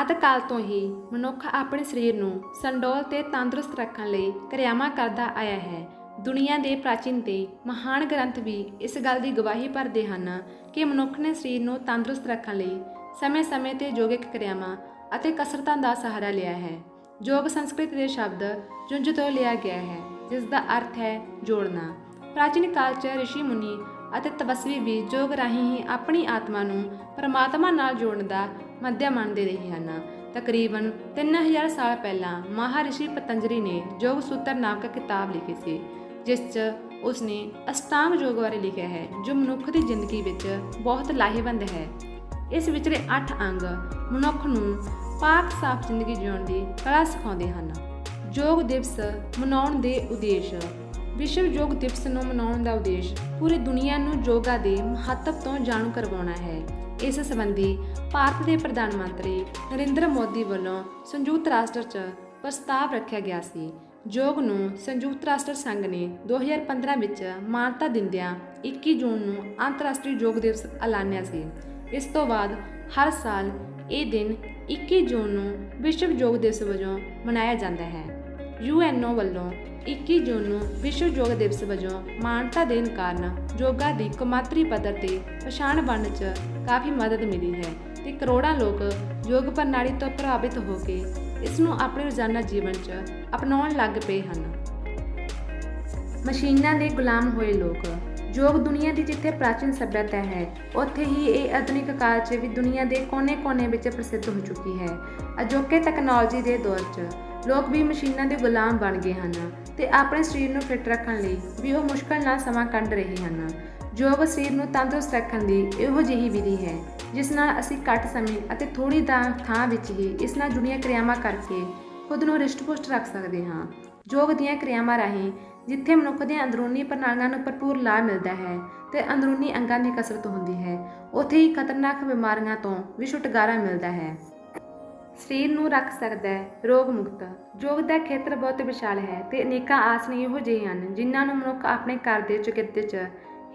ਆਦਿ ਕਾਲ ਤੋਂ ਹੀ ਮਨੁੱਖ ਆਪਣੇ ਸਰੀਰ ਨੂੰ ਸੰਡੋਲ ਤੇ ਤੰਦਰੁਸਤ ਰੱਖਣ ਲਈ ਕਿਰਿਆਵਾਂ ਕਰਦਾ ਆਇਆ ਹੈ। ਦੁਨੀਆ ਦੇ ਪ੍ਰਾਚੀਨ ਤੇ ਮਹਾਨ ਗ੍ਰੰਥ ਵੀ ਇਸ ਗੱਲ ਦੀ ਗਵਾਹੀ ਭਰਦੇ ਹਨ ਕਿ ਮਨੁੱਖ ਨੇ ਸਰੀਰ ਨੂੰ ਤੰਦਰੁਸਤ ਰੱਖਣ ਲਈ ਸਮੇਂ-ਸਮੇਂ ਤੇ ਯੋਗਿਕ ਕਿਰਿਆਵਾਂ ਅਤੇ ਕਸਰਤਾਂ ਦਾ ਸਹਾਰਾ ਲਿਆ ਹੈ। ਯੋਗ ਸੰਸਕ੍ਰਿਤ ਦੇ ਸ਼ਬਦ ਜੁੰਜ ਤੋਂ ਲਿਆ ਗਿਆ ਹੈ, ਜਿਸ ਦਾ ਅਰਥ ਹੈ ਜੋੜਨਾ। ਪ੍ਰਾਚੀਨ ਕਾਲ 'ਚ ਰਿਸ਼ੀ ਮੁਨੀ ਅਤੇ ਤਪਸਵੀ ਵੀ ਯੋਗ ਰਾਹੀਂ ਹੀ ਆਪਣੀ ਆਤਮਾ ਨੂੰ ਪਰਮਾਤਮਾ ਨਾਲ ਜੋੜਨ ਦਾ ਮੱਧਿਆ ਮੰਨਦੇ ਰਹੇ ਹਨ। ਤਕਰੀਬਨ 3000 ਸਾਲ ਪਹਿਲਾਂ ਮਹਾਰਿਸ਼ੀ ਪਤੰਜਲੀ ਨੇ ਯੋਗ ਸੂਤਰ ਨਾਮਕ ਕਿਤਾਬ ਲਿਖੀ ਸੀ, ਜਿਸ 'ਚ ਉਸਨੇ ਅਸ਼ਟਾਂਗ ਯੋਗ ਬਾਰੇ ਲਿਖਿਆ ਹੈ, ਜੋ ਮਨੁੱਖ ਦੀ ਜ਼ਿੰਦਗੀ ਵਿੱਚ ਬਹੁਤ ਲਾਹੇਵੰਦ ਹੈ। ਇਸ ਵਿਚਲੇ 8 ਅੰਗ ਮਨੁੱਖ ਨੂੰ ਪਾਕ ਸਾਫ਼ ਜ਼ਿੰਦਗੀ ਜਿਉਣ ਦੀ ਕਲਾ ਸਿਖਾਉਂਦੇ ਹਨ। ਯੋਗ ਦਿਵਸ ਮਨਾਉਣ ਦੇ ਉਦੇਸ਼ ਵਿਸ਼ਵ ਯੋਗ ਦਿਵਸ ਨੂੰ ਮਨਾਉਣ ਦਾ ਉਦੇਸ਼ ਪੂਰੀ ਦੁਨੀਆ ਨੂੰ ਯੋਗਾ ਦੇ ਮਹੱਤਵ ਤੋਂ ਜਾਣੂ ਕਰਵਾਉਣਾ ਹੈ। ਇਸ ਸੰਬੰਧੀ ਭਾਰਤ ਦੇ ਪ੍ਰਧਾਨ ਮੰਤਰੀ ਨਰਿੰਦਰ ਮੋਦੀ ਵੱਲੋਂ ਸੰਯੁਕਤ ਰਾਸ਼ਟਰ 'ਚ ਪ੍ਰਸਤਾਵ ਰੱਖਿਆ ਗਿਆ ਸੀ। ਯੋਗ ਨੂੰ ਸੰਯੁਕਤ ਰਾਸ਼ਟਰ ਸੰਘ ਨੇ 2015 ਵਿੱਚ ਮਾਨਤਾ ਦਿੰਦਿਆਂ 21 ਜੂਨ ਨੂੰ ਅੰਤਰਰਾਸ਼ਟਰੀ ਯੋਗ ਦਿਵਸ ਐਲਾਨਿਆ ਸੀ। ਇਸ ਤੋਂ ਬਾਅਦ ਹਰ ਸਾਲ ਇਹ ਦਿਨ 21 ਜੂਨ ਨੂੰ ਵਿਸ਼ਵ ਯੋਗ ਦਿਵਸ ਵਜੋਂ ਮਨਾਇਆ ਜਾਂਦਾ ਹੈ। ਯੂਐਨਓ ਵੱਲੋਂ 21 ਜੂਨ ਨੂੰ ਵਿਸ਼ਵ ਯੋਗ ਦਿਵਸ ਵਜੋਂ ਮਾਨਤਾ ਦੇਣ ਕਾਰਨ ਯੋਗਾ ਦੀ ਕੌਮਾਂਤਰੀ ਪੱਧਰ ਤੇ ਪਛਾਣ ਬਣਨ 'ਚ ਕਾਫੀ ਮਦਦ ਮਿਲੀ ਹੈ ਤੇ ਕਰੋੜਾਂ ਲੋਕ ਯੋਗ ਪ੍ਰਣਾਲੀ ਤੋਂ ਪ੍ਰਭਾਵਿਤ ਹੋ ਕੇ ਇਸ ਨੂੰ ਆਪਣੇ ਰੋਜ਼ਾਨਾ ਜੀਵਨ 'ਚ ਅਪਣਾਉਣ ਲੱਗ ਪਏ ਹਨ। ਮਸ਼ੀਨਾਂ ਦੇ ਗੁਲਾਮ ਹੋਏ ਲੋਕ, ਯੋਗ ਦੁਨੀਆ ਦੀ ਜਿੱਥੇ ਪ੍ਰਾਚੀਨ ਸਭਿਅਤਾ ਹੈ, ਉੱਥੇ ਹੀ ਇਹ ਆਧੁਨਿਕ ਕਾਲ 'ਚ ਵੀ ਦੁਨੀਆ ਦੇ ਕੋਨੇ-ਕੋਨੇ ਵਿੱਚ ਪ੍ਰਸਿੱਧ ਹੋ ਚੁੱਕੀ ਹੈ। ਅਜੋਕੇ ਤਕਨਾਲੋਜੀ ਦੇ ਦੌਰ 'ਚ ਲੋਕ ਵੀ ਮਸ਼ੀਨਾਂ ਦੇ ਗੁਲਾਮ ਬਣ ਗਏ ਹਨ। ਤੇ ਆਪਣੇ ਸਰੀਰ ਨੂੰ ਫਿੱਟ ਰੱਖਣ ਲਈ ਵੀ ਉਹ ਮੁਸ਼ਕਲ ਨਾਲ ਸਮਾਂ ਕੱਢ ਰਹੇ ਹਨ। ਯੋਗ ਸਰੀਰ ਨੂੰ ਤੰਦਰੁਸਤ ਰੱਖਣ ਦੀ ਇਹੋ ਜਿਹੀ ਵਿਧੀ ਹੈ, ਜਿਸ ਨਾਲ ਅਸੀਂ ਘੱਟ ਸਮੇਂ ਅਤੇ ਥੋੜੀ ਦਾ ਥਾਂ ਵਿੱਚ ਹੀ ਇਸ ਨਾਲ ਜੁੜੀਆਂ ਕਿਰਿਆਵਾਂ ਕਰਕੇ ਖੁਦ ਨੂੰ ਰਿਸ਼ਟ-ਪੁਸ਼ਟ ਰੱਖ ਸਕਦੇ ਹਾਂ। ਯੋਗ ਦੀਆਂ ਕਿਰਿਆਵਾਂ ਰਾਹੀਂ ਜਿੱਥੇ ਮਨੁੱਖ ਦੀਆਂ ਅੰਦਰੂਨੀ ਪ੍ਰਣਾਲੀਆਂ ਨੂੰ ਭਰਪੂਰ ਲਾਭ ਮਿਲਦਾ ਹੈ ਤੇ ਅੰਦਰੂਨੀ ਅੰਗਾਂ ਦੀ ਕਸਰਤ ਹੁੰਦੀ ਹੈ, ਉੱਥੇ ਹੀ ਖਤਰਨਾਕ ਬਿਮਾਰੀਆਂ ਤੋਂ ਵੀ ਛੁਟਕਾਰਾ ਮਿਲਦਾ ਹੈ। ਸਰੀਰ ਨੂੰ ਰੱਖ ਸਕਦਾ ਹੈ, ਰੋਗ ਮੁਕਤ। ਯੋਗ ਦਾ ਖੇਤਰ ਬਹੁਤ ਵਿਸ਼ਾਲ ਹੈ ਤੇ ਅਨੇਕਾਂ ਆਸਨ ਇਹੋ ਜਿਹੇ ਹਨ, ਜਿਨ੍ਹਾਂ ਨੂੰ ਮਨੁੱਖ ਆਪਣੇ ਘਰ ਦੇ ਚੁਕਿਰਤੇ 'ਚ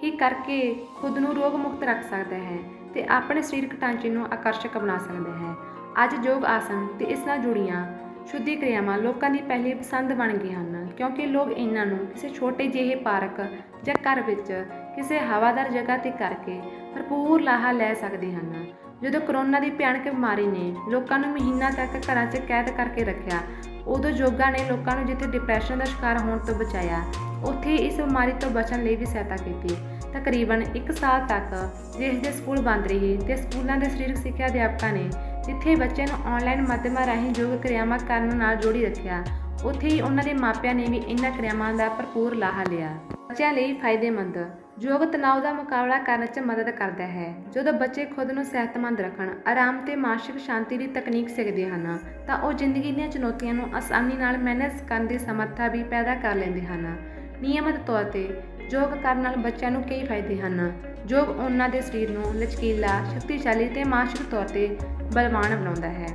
ਹੀ ਕਰਕੇ ਖੁਦ ਨੂੰ ਰੋਗ ਮੁਕਤ ਰੱਖ ਸਕਦਾ ਹੈ ਤੇ ਆਪਣੇ ਸਰੀਰਕ ਢਾਂਚੇ ਨੂੰ ਆਕਰਸ਼ਕ ਬਣਾ ਸਕਦਾ ਹੈ। ਅੱਜ ਯੋਗ ਆਸਨ ਤੇ ਇਸ ਨਾਲ ਜੁੜੀਆਂ ਸ਼ੁੱਧੀ ਕਿਰਿਆਵਾਂ ਲੋਕਾਂ ਦੀ ਪਹਿਲੀ ਪਸੰਦ ਬਣ ਗਈ ਹਨ, ਕਿਉਂਕਿ ਲੋਕ ਇਹਨਾਂ ਨੂੰ ਕਿਸੇ ਛੋਟੇ ਜਿਹੇ ਪਾਰਕ ਜਾਂ ਘਰ ਵਿੱਚ ਕਿਸੇ ਹਵਾਦਾਰ ਜਗ੍ਹਾ ਤੇ ਕਰਕੇ ਭਰਪੂਰ ਲਾਹਾ ਲੈ ਸਕਦੇ ਹਨ। ਜਦੋਂ ਕਰੋਨਾ ਦੀ ਭਿਆਨਕ ਬਿਮਾਰੀ ਨੇ ਲੋਕਾਂ ਨੂੰ ਮਹੀਨਾ ਤੱਕ ਘਰਾਂ 'ਚ ਕੈਦ ਕਰਕੇ ਰੱਖਿਆ, ਉਦੋਂ ਯੋਗਾ ਨੇ ਲੋਕਾਂ ਨੂੰ ਜਿੱਥੇ ਡਿਪਰੈਸ਼ਨ ਦਾ ਸ਼ਿਕਾਰ ਹੋਣ ਤੋਂ ਬਚਾਇਆ, ਉੱਥੇ ਹੀ ਇਸ ਬਿਮਾਰੀ ਤੋਂ ਬਚਣ ਲਈ ਵੀ ਸਹਾਇਤਾ ਕੀਤੀ। ਤਕਰੀਬਨ 1 ਸਾਲ ਤੱਕ ਦੇਸ਼ ਦੇ ਸਕੂਲ ਬੰਦ ਰਹੇ ਤੇ ਸਕੂਲਾਂ ਦੇ ਸਰੀਰਕ ਸਿੱਖਿਆ ਅਧਿਆਪਕਾਂ ਨੇ ਜਿੱਥੇ ਬੱਚਿਆਂ ਨੂੰ ਆਨਲਾਈਨ ਮਾਧਿਅਮਾਂ ਰਾਹੀਂ ਯੋਗ ਕਿਰਿਆਵਾਂ ਕਰਨ ਨਾਲ ਜੋੜੀ ਰੱਖਿਆ, ਉੱਥੇ ਹੀ ਉਹਨਾਂ ਦੇ ਮਾਪਿਆਂ ਨੇ ਵੀ ਇਹਨਾਂ ਕਿਰਿਆਵਾਂ ਦਾ ਭਰਪੂਰ ਲਾਹਾ ਲਿਆ। ਬੱਚਿਆਂ ਲਈ ਫਾਇਦੇਮੰਦ ਯੋਗ ਤਣਾਅ ਦਾ ਮੁਕਾਬਲਾ ਕਰਨ 'ਚ ਮਦਦ ਕਰਦਾ ਹੈ। ਜਦੋਂ ਬੱਚੇ ਖੁਦ ਨੂੰ ਸਿਹਤਮੰਦ ਰੱਖਣ, ਆਰਾਮ ਤੇ ਮਾਨਸਿਕ ਸ਼ਾਂਤੀ ਦੀ ਤਕਨੀਕ ਸਿੱਖਦੇ ਹਨ, ਤਾਂ ਉਹ ਜ਼ਿੰਦਗੀ ਦੀਆਂ ਚੁਣੌਤੀਆਂ ਨੂੰ ਆਸਾਨੀ ਨਾਲ ਮੈਨੇਜ ਕਰਨ ਦੀ ਸਮਰੱਥਾ ਵੀ ਪੈਦਾ ਕਰ ਲੈਂਦੇ ਹਨ। ਨਿਯਮਿਤ ਤੌਰ ਤੇ ਯੋਗ ਕਰਨ ਨਾਲ ਬੱਚਿਆਂ ਨੂੰ ਕਈ ਫਾਇਦੇ ਹਨ। ਯੋਗ ਉਹਨਾਂ ਦੇ ਸਰੀਰ ਨੂੰ ਲਚਕੀਲਾ, ਸ਼ਕਤੀਸ਼ਾਲੀ ਤੇ ਮਾਨਸਿਕ ਤੌਰ ਤੇ ਬਲਵਾਨ ਬਣਾਉਂਦਾ ਹੈ।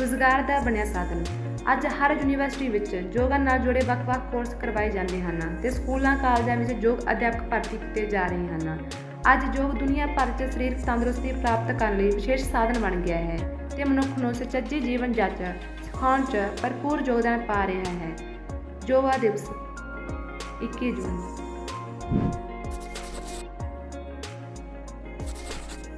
ਰੁਜ਼ਗਾਰ ਦਾ ਬਣਿਆ ਸਾਧਨ। ਅੱਜ ਹਰ ਯੂਨੀਵਰਸਿਟੀ ਵਿੱਚ ਯੋਗਾ ਨਾਲ ਜੁੜੇ ਵੱਖ-ਵੱਖ ਕੋਰਸ ਕਰਵਾਏ ਜਾਂਦੇ ਹਨ ਤੇ ਸਕੂਲਾਂ, ਕਾਲਜਾਂ ਵਿੱਚ ਯੋਗ ਅਧਿਆਪਕ ਭਰਤੀ ਕੀਤੇ ਜਾ ਰਹੇ ਹਨ। ਅੱਜ ਯੋਗ ਦੁਨੀਆ ਭਰ 'ਚ ਸਰੀਰਕ ਤੰਦਰੁਸਤੀ ਪ੍ਰਾਪਤ ਕਰਨ ਲਈ ਵਿਸ਼ੇਸ਼ ਸਾਧਨ ਬਣ ਗਿਆ ਹੈ ਤੇ ਮਨੁੱਖ ਨੂੰ ਸੁਚੱਜੀ ਜੀਵਨ ਜੱਚ ਸਿਖਾਉਣ 'ਚ ਭਰਪੂਰ ਯੋਗਦਾਨ ਪਾ ਰਿਹਾ ਹੈ। ਯੋਗਾ ਦਿਵਸ 21 ਜੂਨ।